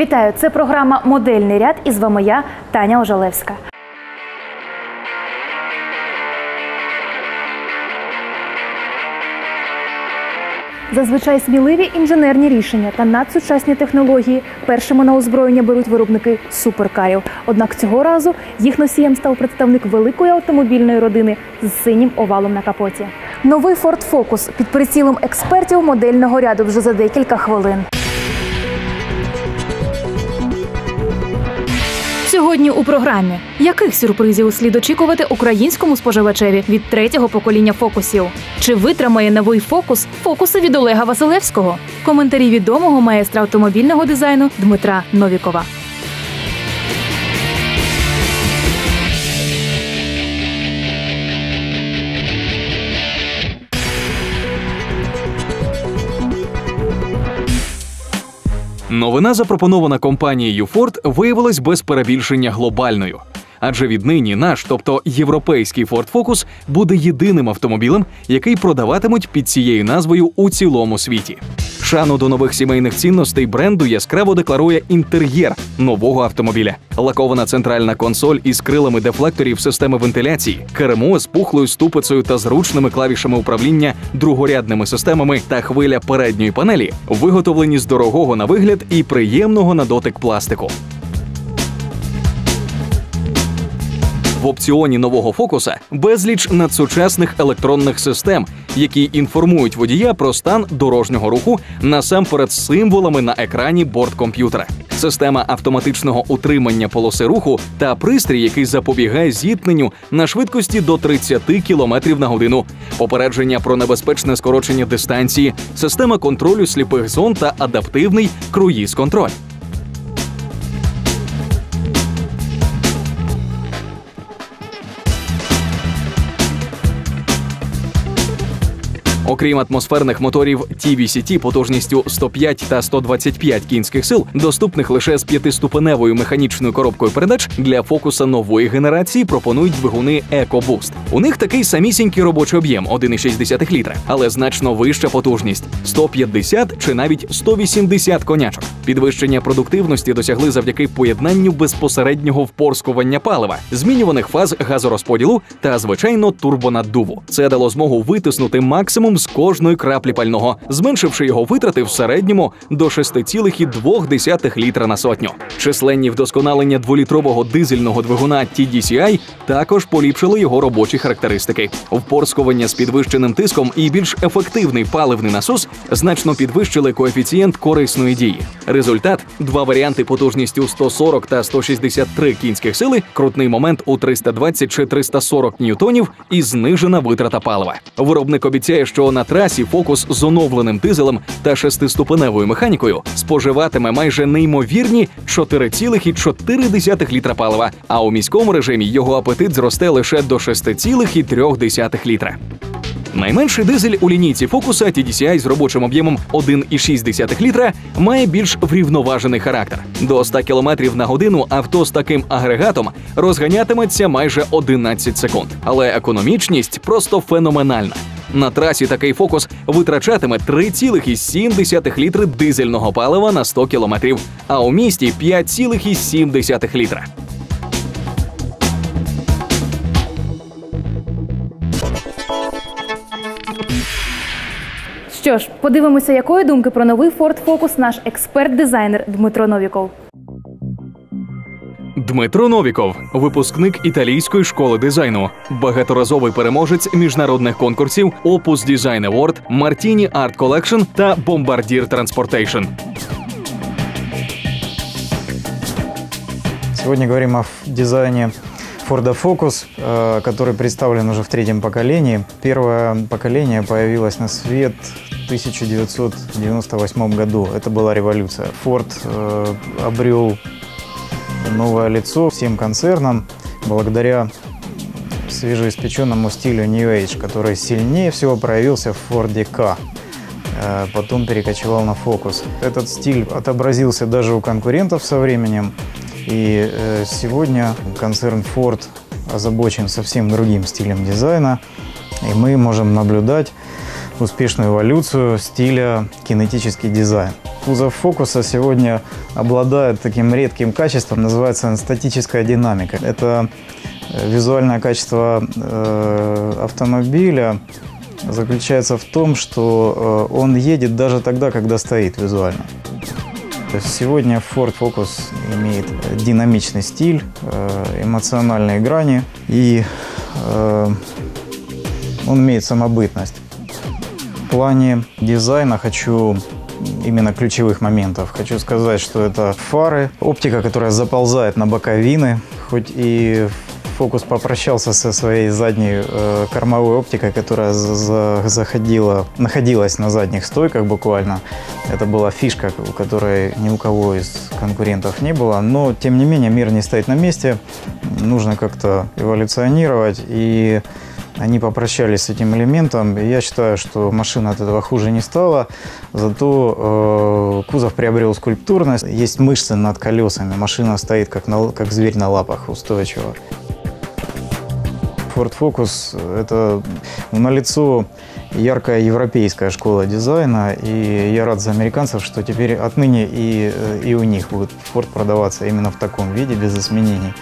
Вітаю! Це програма Модельний ряд і з вами я, Таня Ожалевська. Зазвичай сміливі інженерні рішення та надсучасні технології першими на озброєння беруть виробники суперкарів. Однак цього разу їх носієм став представник великої автомобільної родини з синім овалом на капоті. Новий Ford Focus під прицілом експертів модельного ряду вже за декілька хвилин. Сьогодні у програмі яких сюрпризів слід очікувати українському споживачеві від третього покоління фокусів? Чи витримає новий фокус фокуси від Олега Василевського? Коментарі відомого майстра автомобільного дизайну Дмитра Новікова. Новина, запропонована компанією Ford, виявилась без перебільшення глобальною. Адже віднині наш, тобто європейський Ford Focus, буде єдиним автомобілем, який продаватимуть під цією назвою у цілому світі. Шану до нових сімейних цінностей бренду яскраво декларує інтер'єр нового автомобіля. Лакована центральна консоль із крилами дефлекторів системи вентиляції, кермо з пухлою ступицею та зручними клавішами управління другорядними системами та хвиля передньої панелі, виготовлені з дорогого на вигляд і приємного на дотик пластику. В опціоні нового фокуса безліч надсучасних електронних систем, які інформують водія про стан дорожнього руху насамперед символами на екрані борткомп'ютера. Система автоматичного утримання полоси руху та пристрій, який запобігає зіткненню на швидкості до 30 км на годину, попередження про небезпечне скорочення дистанції, система контролю сліпих зон та адаптивний круїз-контроль. Окрім атмосферних моторів TVCT потужністю 105 та 125 кінських сил, доступних лише з п'ятиступеневою механічною коробкою передач для фокуса нової генерації пропонують двигуни EcoBoost. У них такий самісінький робочий об'єм 1,6 літра, але значно вища потужність 150 чи навіть 180 конячок. Підвищення продуктивності досягли завдяки поєднанню безпосереднього впорскування палива, змінюваних фаз газорозподілу та звичайно турбонаддуву. Це дало змогу витиснути максимум з кожної краплі пального, зменшивши його витрати в середньому до 6,2 літра на сотню. Численні вдосконалення дволітрового дизельного двигуна TDCI також поліпшили його робочі характеристики. Впорскування з підвищеним тиском і більш ефективний паливний насос значно підвищили коефіцієнт корисної дії. Результат два варіанти потужністю 140 та 163 кінських сили, крутний момент у 320 чи 340 ньютонів і знижена витрата палива. Виробник обіцяє, що на трасі фокус з оновленим дизелем та шестиступеневою механікою споживатиме майже неймовірні 4,4 літра палива. А у міському режимі його апетит зросте лише до 6,3 літра. Найменший дизель у лінійці фокуса TDCI з робочим об'ємом 1,6 літра має більш врівноважений характер. До 100 км на годину авто з таким агрегатом розганятиметься майже 11 секунд. Але економічність просто феноменальна. На трасі такий фокус витрачатиме 3,7 літри дизельного палива на 100 кілометрів, а у місті 5,7 літра. Що ж, подивимося, якої думки про новий Ford Focus наш експерт-дизайнер Дмитро Новіков. Дмитро Новіков, випускник італійської школи дизайну, багаторазовий переможець міжнародних конкурсів Opus Design Award, Martini Art Collection та Bombardier Transportation. Сегодня говорим о ф- дизайне Ford Focus, э, который представлен уже в третьем поколении. Первое поколение появилось на свет в 1998 году. Это была революция. Ford э, обрел новое лицо всем концернам благодаря свежеиспеченному стилю New Age, который сильнее всего проявился в Ford K. Э, Потом перекочевал на Focus. Этот стиль отобразился даже у конкурентов со временем. И э, сегодня концерн Ford озабочен совсем другим стилем дизайна. И мы можем наблюдать успешную эволюцию стиля кинетический дизайн. Кузов фокуса сегодня обладает таким редким качеством, называется статическая динамика. Это э, визуальное качество э, автомобиля заключается в том, что э, он едет даже тогда, когда стоит визуально. Сегодня Ford Focus имеет динамичный стиль, эмоциональные грани и он имеет самобытность. В плане дизайна хочу именно ключевых моментов. Хочу сказать, что это фары, оптика, которая заползает на боковины, хоть и Фокус попрощался со своей задней э, кормовой оптикой, которая за- за- заходила, находилась на задних стойках буквально. Это была фишка, у которой ни у кого из конкурентов не было. Но, тем не менее, мир не стоит на месте. Нужно как-то эволюционировать. И они попрощались с этим элементом. И я считаю, что машина от этого хуже не стала. Зато э, кузов приобрел скульптурность. Есть мышцы над колесами. Машина стоит как, на, как зверь на лапах, устойчиво. Ford Focus – это налицо яркая европейская школа дизайна, и я рад за американцев, что теперь отныне и, э, и у них будет Ford продаваться именно в таком виде, без изменений.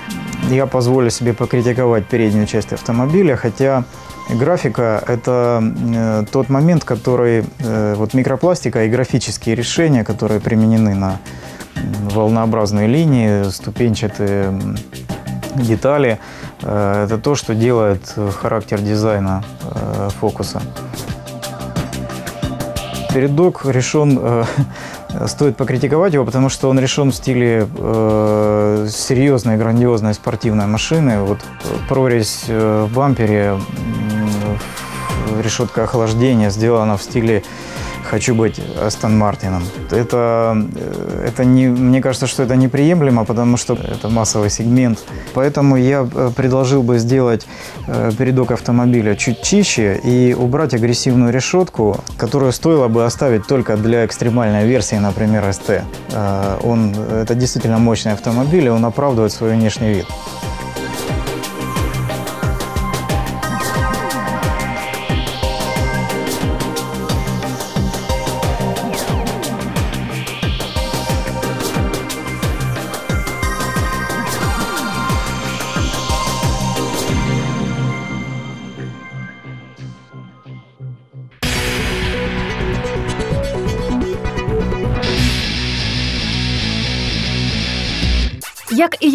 Я позволю себе покритиковать переднюю часть автомобиля, хотя графика – это э, тот момент, который, э, вот микропластика и графические решения, которые применены на волнообразные линии, ступенчатые детали, э, это то, что делает характер дизайна фокуса. Передок решен, э, стоит покритиковать его, потому что он решен в стиле э, серьезной, грандиозной спортивной машины. Вот прорезь э, в бампере, в- решетка охлаждения сделана в стиле «хочу быть Астон Мартином». Это, э, это не, мне кажется, что это неприемлемо, потому что это массовый сегмент. Поэтому я э, предложил бы сделать э, передок автомобиля чуть чище и убрать агрессивную решетку, которую стоило бы оставить только для экстремальной версии, например, ST. Он, это действительно мощный автомобиль, и он оправдывает свой внешний вид.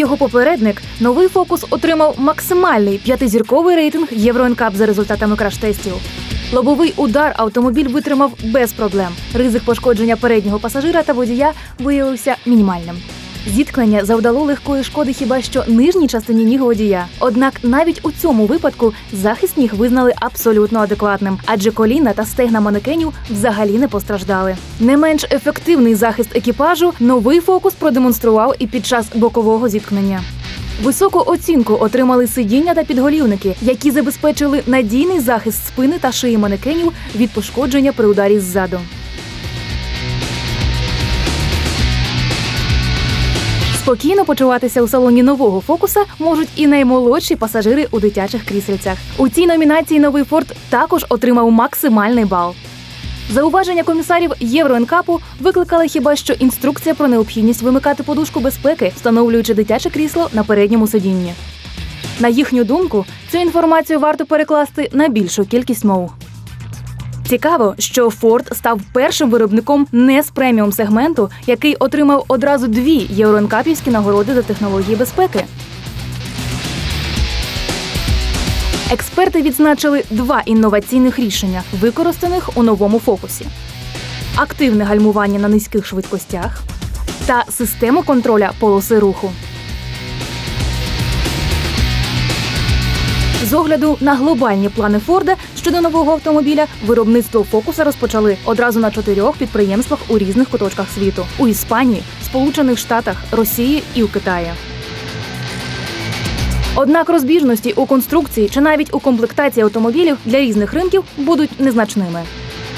Його попередник, новий фокус отримав максимальний п'ятизірковий рейтинг Євроенкап за результатами краш-тестів. Лобовий удар автомобіль витримав без проблем. Ризик пошкодження переднього пасажира та водія виявився мінімальним. Зіткнення завдало легкої шкоди хіба що нижній частині ніг водія. Однак навіть у цьому випадку захист ніг визнали абсолютно адекватним, адже коліна та стегна манекенів взагалі не постраждали. Не менш ефективний захист екіпажу новий фокус продемонстрував і під час бокового зіткнення. Високу оцінку отримали сидіння та підголівники, які забезпечили надійний захист спини та шиї манекенів від пошкодження при ударі ззаду. Спокійно почуватися у салоні нового фокуса можуть і наймолодші пасажири у дитячих крісельцях. У цій номінації новий Форд також отримав максимальний бал. Зауваження комісарів Євроенкапу викликали хіба що інструкція про необхідність вимикати подушку безпеки, встановлюючи дитяче крісло на передньому сидінні. На їхню думку, цю інформацію варто перекласти на більшу кількість мов. Цікаво, що Ford став першим виробником не з преміум сегменту, який отримав одразу дві євроенкапівські нагороди за технології безпеки. Експерти відзначили два інноваційних рішення, використаних у новому фокусі: активне гальмування на низьких швидкостях та систему контроля полоси руху. З огляду на глобальні плани Форда щодо нового автомобіля, виробництво фокуса розпочали одразу на чотирьох підприємствах у різних куточках світу: у Іспанії, Сполучених Штатах, Росії і у Китаї. Однак розбіжності у конструкції чи навіть у комплектації автомобілів для різних ринків будуть незначними.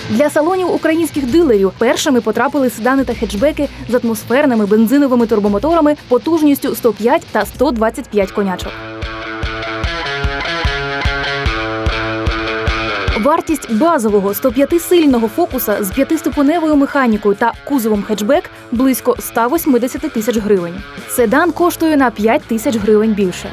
Для салонів українських дилерів першими потрапили седани та хетчбеки з атмосферними бензиновими турбомоторами потужністю 105 та 125 конячок. Вартість базового 105-сильного фокуса з п'ятиступеневою механікою та кузовом хетчбек близько 180 тисяч гривень. Седан коштує на 5 тисяч гривень більше.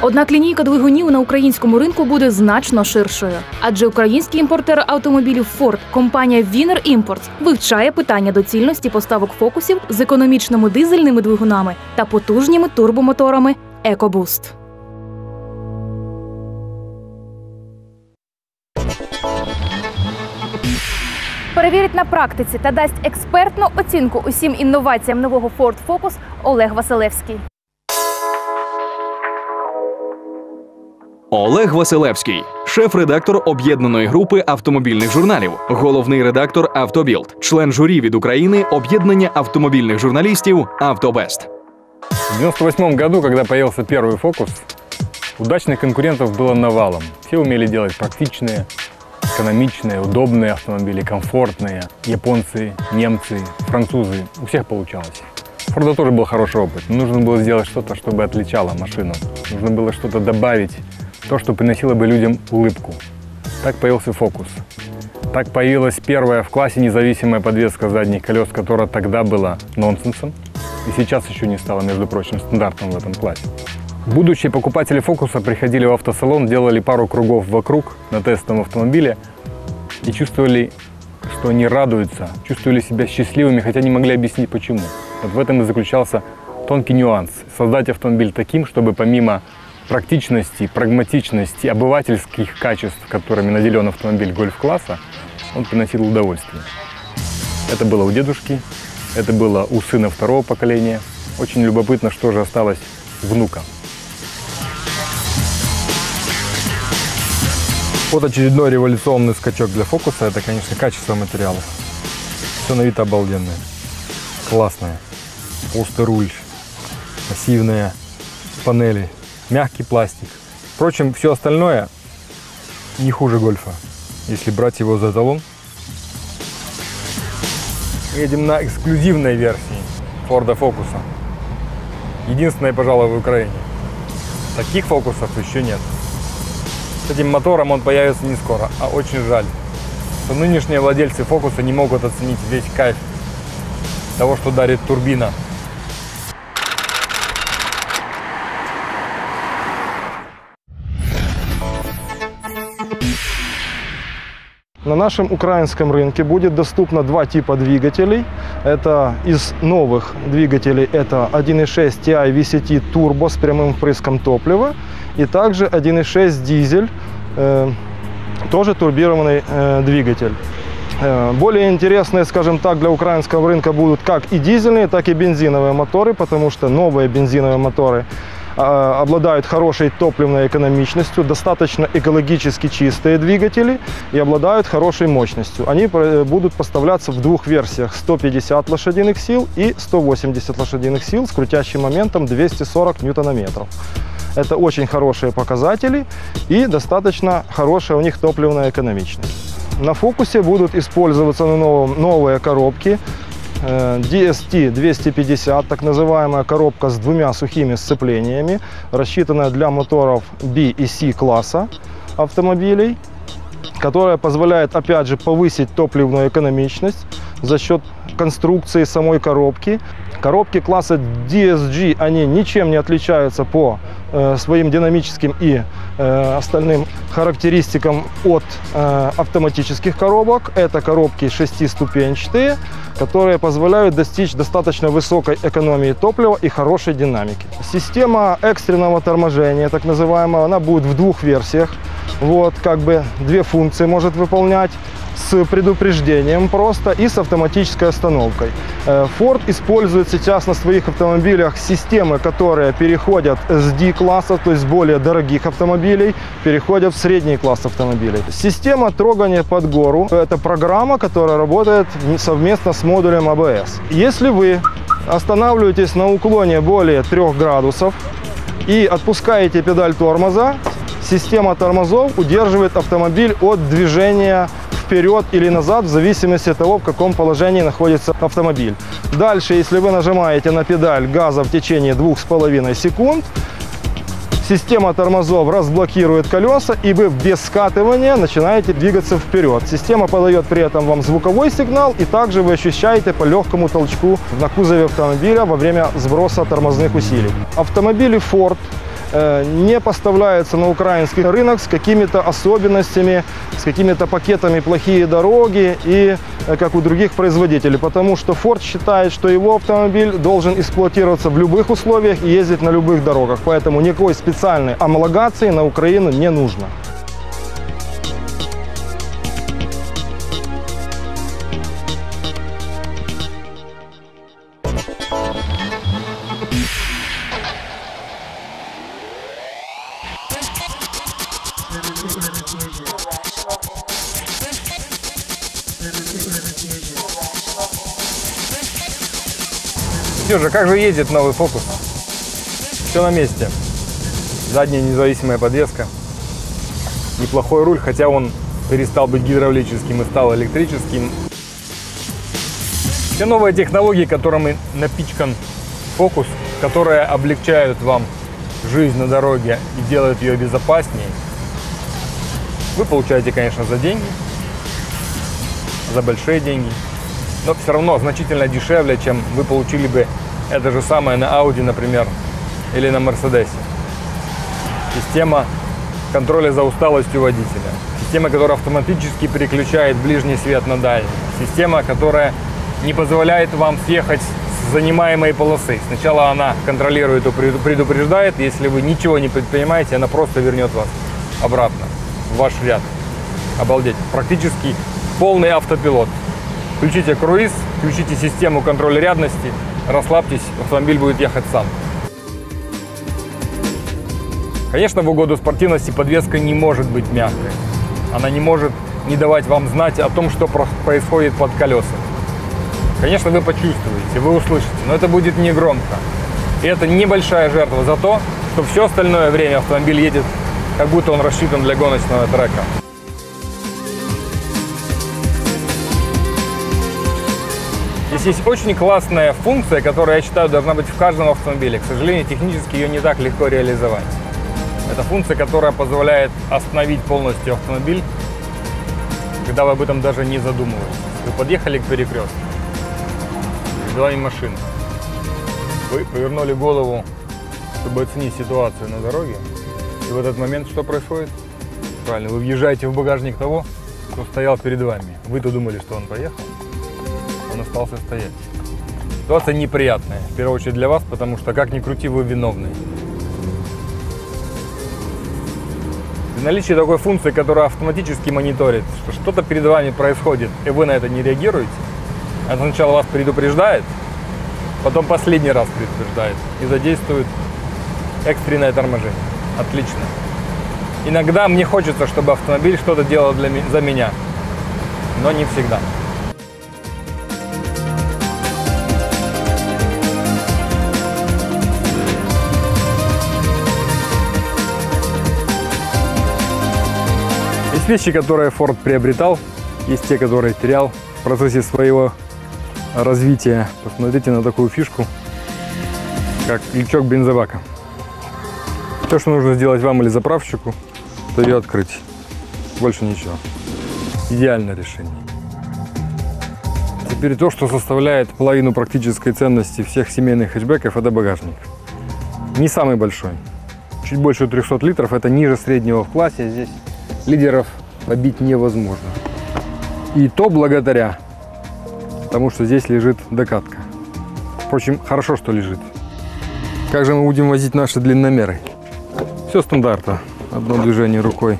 Однак лінійка двигунів на українському ринку буде значно ширшою, адже український імпортер автомобілів Ford, компанія Wiener Imports, вивчає питання доцільності поставок фокусів з економічними дизельними двигунами та потужніми турбомоторами EcoBoost. Перевірить на практиці та дасть експертну оцінку усім інноваціям нового Ford Focus Олег Василевський. Олег Василевський, шеф-редактор об'єднаної групи автомобільних журналів, головний редактор Автобілд, член журі від України об'єднання автомобільних журналістів Автобест. В 98 году, когда появился первый фокус, удачных конкурентов было навалом. Все умели делать практичные, экономичные, удобные автомобили, комфортные. Японцы, немцы, французы. У всех получалось. Форда тоже был хороший опыт. но Нужно было сделать что-то, чтобы отличало машину. Нужно было что-то добавить, то, что приносило бы людям улыбку. Так появился фокус. Так появилась первая в классе независимая подвеска задних колес, которая тогда была нонсенсом. И сейчас еще не стала, между прочим, стандартом в этом классе. Будущие покупатели фокуса приходили в автосалон, делали пару кругов вокруг на тестовом автомобиле и чувствовали, что они радуются, чувствовали себя счастливыми, хотя не могли объяснить почему. Вот в этом и заключался тонкий нюанс. Создать автомобиль таким, чтобы помимо практичности, прагматичности, обывательских качеств, которыми наделен автомобиль гольф-класса, он приносил удовольствие. Это было у дедушки, это было у сына второго поколения. Очень любопытно, что же осталось внукам. Вот очередной революционный скачок для фокуса, это, конечно, качество материалов. Все на вид обалденное. Классное. Толстый руль, массивные панели, мягкий пластик. Впрочем, все остальное не хуже гольфа, если брать его за талон. Едем на эксклюзивной версии Форда Фокуса. Единственной, пожалуй, в Украине. Таких фокусов еще нет. С этим мотором он появится не скоро, а очень жаль, что нынешние владельцы фокуса не могут оценить весь кайф того, что дарит турбина. На нашем украинском рынке будет доступно два типа двигателей. Это из новых двигателей это 1.6 TI VCT Turbo с прямым впрыском топлива и также 1.6 дизель, э, тоже турбированный э, двигатель. Э, Более интересные, скажем так, для украинского рынка будут как и дизельные, так и бензиновые моторы, потому что новые бензиновые моторы обладают хорошей топливной экономичностью, достаточно экологически чистые двигатели и обладают хорошей мощностью. Они будут поставляться в двух версиях 150 лошадиных сил и 180 лошадиных сил с крутящим моментом 240 ньютонометров. Это очень хорошие показатели и достаточно хорошая у них топливная экономичность. На фокусе будут использоваться на новом- новые коробки. Э, DST 250, так называемая коробка с двумя сухими сцеплениями, рассчитанная для моторов B и C класса автомобилей, которая позволяет, опять же, повысить топливную экономичность за счет конструкции самой коробки. Коробки класса DSG, они ничем не отличаются по э, своим динамическим и э, остальным характеристикам от э, автоматических коробок. Это коробки шестиступенчатые, которые позволяют достичь достаточно высокой экономии топлива и хорошей динамики. Система экстренного торможения, так называемая, она будет в двух версиях. Вот, как бы две функции может выполнять с предупреждением просто и с автоматической остановкой. Э, Ford использует сейчас на своих автомобилях системы, которые переходят с D-класса, то есть более дорогих автомобилей, переходят в средний класс автомобилей. Система трогания под гору – это программа, которая работает совместно с модулем ABS. Если вы останавливаетесь на уклоне более 3 градусов и отпускаете педаль тормоза, система тормозов удерживает автомобиль от движения вперед или назад в зависимости от того, в каком положении находится автомобиль. Дальше, если вы нажимаете на педаль газа в течение 2,5 секунд, Система тормозов разблокирует колеса, и вы без скатывания начинаете двигаться вперед. Система подает при этом вам звуковой сигнал, и также вы ощущаете по легкому толчку на кузове автомобиля во время сброса тормозных усилий. Автомобили Ford не поставляются на украинский рынок с какими-то особенностями, с какими-то пакетами плохие дороги и э, как у других производителей, потому что Ford считает, что его автомобиль должен эксплуатироваться в любых условиях и ездить на любых дорогах, поэтому никакой специальной амалогации на Украину не нужно. Сережа, как же ездит новый фокус? Все на месте. Задняя независимая подвеска. Неплохой руль, хотя он перестал быть гидравлическим и стал электрическим. Все новые технологии, которыми напичкан фокус, которые облегчают вам жизнь на дороге и делают ее безопаснее, вы получаете, конечно, за деньги, за большие деньги, но все равно значительно дешевле, чем вы получили бы это же самое на Audi, например, или на Мерседесе. Система контроля за усталостью водителя. Система, которая автоматически переключает ближний свет на дальний. Система, которая не позволяет вам съехать с занимаемой полосы. Сначала она контролирует и предупреждает. Если вы ничего не предпринимаете, она просто вернет вас обратно в ваш ряд. Обалдеть. Практически полный автопилот. Включите круиз, включите систему контроля рядности, расслабьтесь, автомобиль будет ехать сам. Конечно, в угоду спортивности подвеска не может быть мягкой. Она не может не давать вам знать о том, что происходит под колесами. Конечно, вы почувствуете, вы услышите, но это будет не громко. И это небольшая жертва за то, что все остальное время автомобиль едет, как будто он рассчитан для гоночного трека. Здесь есть очень классная функция, которая, я считаю, должна быть в каждом автомобиле. К сожалению, технически ее не так легко реализовать. Это функция, которая позволяет остановить полностью автомобиль, когда вы об этом даже не задумываетесь. Вы подъехали к перекрестку, перед вами машина. Вы повернули голову, чтобы оценить ситуацию на дороге. И в этот момент что происходит? Правильно, вы въезжаете в багажник того, кто стоял перед вами. Вы-то думали, что он поехал, остался стоять. Ситуация неприятная, в первую очередь для вас, потому что как ни крути, вы виновны. При наличии такой функции, которая автоматически мониторит, что что-то перед вами происходит, и вы на это не реагируете, это сначала вас предупреждает, потом последний раз предупреждает и задействует экстренное торможение. Отлично. Иногда мне хочется, чтобы автомобиль что-то делал для, за меня, но не всегда. Есть вещи, которые Ford приобретал, есть те, которые терял в процессе своего развития. Посмотрите на такую фишку, как лючок бензобака. Все, что нужно сделать вам или заправщику, это ее открыть. Больше ничего. Идеальное решение. Теперь то, что составляет половину практической ценности всех семейных хэтчбеков, это багажник. Не самый большой. Чуть больше 300 литров, это ниже среднего в классе. Здесь лидеров побить невозможно. И то благодаря тому, что здесь лежит докатка. Впрочем, хорошо, что лежит. Как же мы будем возить наши длинномеры? Все стандартно. Одно движение рукой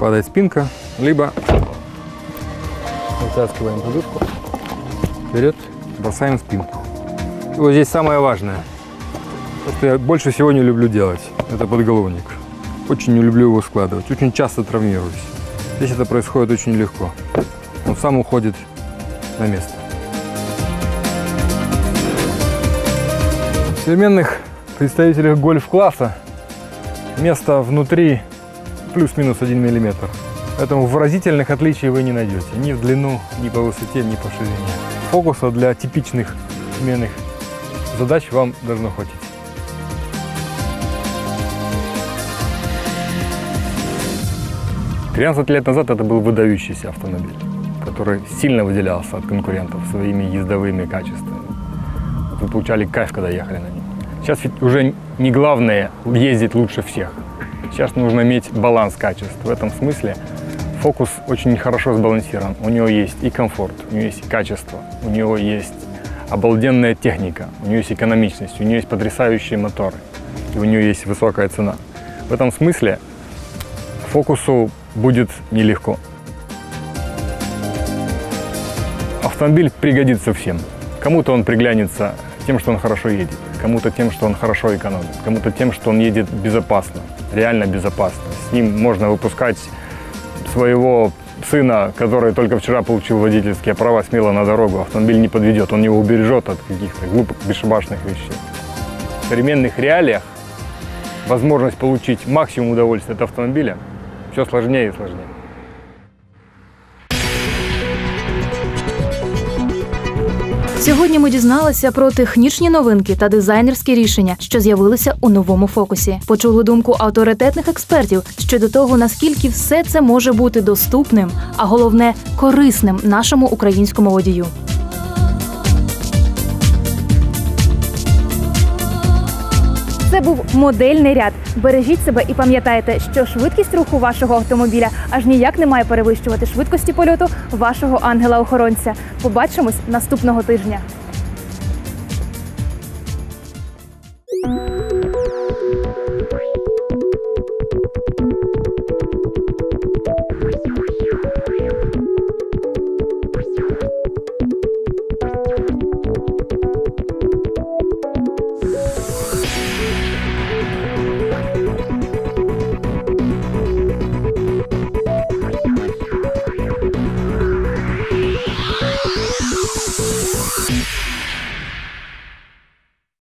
падает спинка, либо вытаскиваем подушку, вперед, бросаем спинку. И вот здесь самое важное, то, что я больше всего не люблю делать, это подголовник. Очень не люблю его складывать, очень часто травмируюсь. Здесь это происходит очень легко. Он сам уходит на место. В современных представителях гольф-класса место внутри плюс-минус 1 миллиметр. Поэтому выразительных отличий вы не найдете. Ни в длину, ни по высоте, ни по ширине. Фокуса для типичных сменных задач вам должно хватить. 13 лет назад это был выдающийся автомобиль, который сильно выделялся от конкурентов своими ездовыми качествами. Вы получали кайф, когда ехали на нем. Сейчас ведь уже не главное ездить лучше всех. Сейчас нужно иметь баланс качеств. В этом смысле фокус очень хорошо сбалансирован. У него есть и комфорт, у него есть и качество, у него есть обалденная техника, у него есть экономичность, у него есть потрясающие моторы, и у него есть высокая цена. В этом смысле фокусу будет нелегко. Автомобиль пригодится всем. Кому-то он приглянется тем, что он хорошо едет, кому-то тем, что он хорошо экономит, кому-то тем, что он едет безопасно, реально безопасно. С ним можно выпускать своего сына, который только вчера получил водительские права, смело на дорогу. Автомобиль не подведет, он его убережет от каких-то глупых, бесшабашных вещей. В современных реалиях возможность получить максимум удовольствия от автомобиля все сложнее и сложнее. Сьогодні ми дізналися про технічні новинки та дизайнерські рішення, що з'явилися у новому фокусі. Почули думку авторитетних експертів щодо того, наскільки все це може бути доступним, а головне корисним нашому українському водію. Це був модельний ряд. Бережіть себе і пам'ятайте, що швидкість руху вашого автомобіля аж ніяк не має перевищувати швидкості польоту вашого ангела-охоронця. Побачимось наступного тижня.